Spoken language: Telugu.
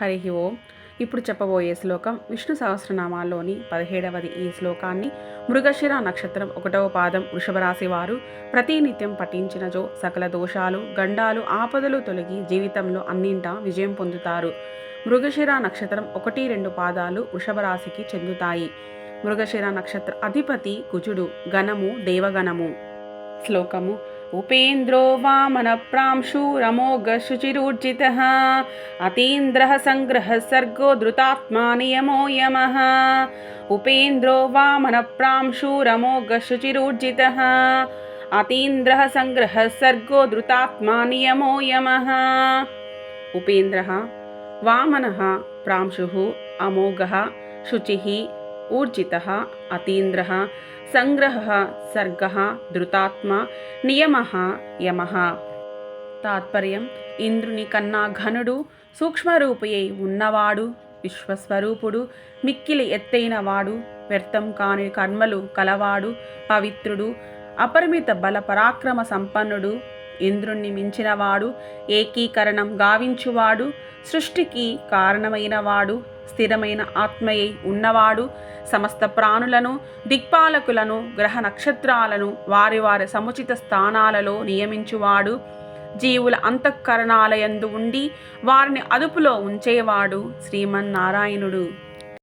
హరి ఓం. ఇప్పుడు చెప్పబోయే శ్లోకం విష్ణు సహస్రనామాల్లోని పదిహేడవది ఈ శ్లోకాన్ని మృగశిర నక్షత్రం ఒకటవ పాదం వృషభరాశి వారు ప్రతినిత్యం పఠించినజో సకల దోషాలు గండాలు ఆపదలు తొలగి జీవితంలో అన్నింటా విజయం పొందుతారు. మృగశిర నక్షత్రం ఒకటి రెండు పాదాలు వృషభరాశికి చెందుతాయి. మృగశిర నక్షత్ర అధిపతి కుజుడు గణము దేవగణము. శ్లోకము ఉపేంద్రో వామన ప్రాంశూరమోఘ శుచిరూర్జిత అతీంద్ర సంగ్రహ సర్గో ధృతాత్మా నియమో యమ ఉపేంద్రో వామన ప్రాంశూరమోఘ శుచిరూర్జిత అతీంద్ర సంగ్రహ సర్గో ధృతాత్మా నియమో యమ ఉపేంద్ర వామన ప్రాంశు అమోఘ శుచి ఊర్జిత అతీంద్ర సంగ్రహ సర్గ ధృతాత్మ నియమ యమ తాత్పర్యం ఇంద్రుని కన్నా ఘనుడు సూక్ష్మరూపయై ఉన్నవాడు విశ్వస్వరూపుడు మిక్కిలి ఎత్తైన వాడు వ్యర్థం కాని కర్మలు కలవాడు పవిత్రుడు అపరిమిత బల పరాక్రమ సంపన్నుడు ఇంద్రుణ్ణి మించినవాడు ఏకీకరణం గావించువాడు సృష్టికి కారణమైనవాడు స్థిరమైన ఆత్మయై ఉన్నవాడు సమస్త ప్రాణులను దిక్పాలకులను గ్రహ నక్షత్రాలను వారి వారి సముచిత స్థానాలలో నియమించువాడు జీవుల అంతఃకరణాలయందు ఉండి వారిని అదుపులో ఉంచేవాడు శ్రీమన్నారాయణుడు.